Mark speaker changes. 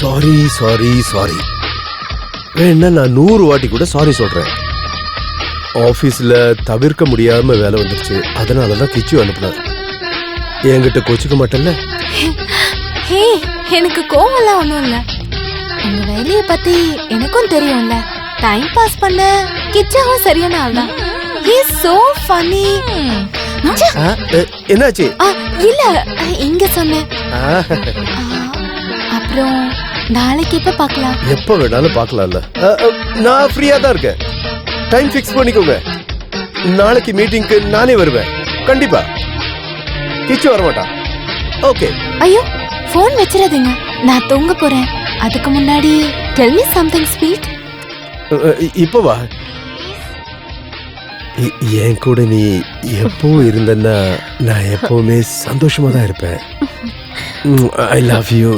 Speaker 1: Sorry sorry sorry வேணா நான் நூறு வாட்டி கூட சாரி சொல்றேன். ஆபீஸ்ல தவிர்க்க முடியாம வேலை வந்துருச்சு. அதனால தான் கிச்சு அனுப்புனேன். என்கிட்ட கோச்சிக்க மாட்டேன்ல?
Speaker 2: ஹே எனக்கு கோவம்லாம் ஒன்றும் இல்லை. உங்க வேலையை பத்தி எனக்கும் தெரியும்ல. டைம் பாஸ் பண்ண கிச்சாவும் சரியான ஆள் தான். ஹீ சோ ஃபனி
Speaker 1: ஆ, எ, என்னாச்சு?
Speaker 2: இல்ல இங்க சொன்னேன். அப்புறம் நாளைக்கு எப்ப பார்க்கலாம்?
Speaker 1: எப்ப வேணாலும் பார்க்கலாம்ல. நான் ஃப்ரீயா தான் இருக்கேன். டைம் ஃபிக்ஸ் பண்ணிக்கோங்க. நாளைக்கு மீட்டிங்க்கு நானே வருவேன். கண்டிப்பா. கிச்சு வரமாட்டான் ஓகே
Speaker 2: ஐயோ ஃபோன் வச்சிடாதீங்க. நான் தூங்க போறேன். அதுக்கு முன்னாடி டெல் மீ சம்திங் ஸ்வீட்
Speaker 1: இப்போ வா. என் கூட நீ எப்பவும் இருந்தன்னா நான் எப்பவுமே சந்தோஷமா தான் இருப்பேன். I love you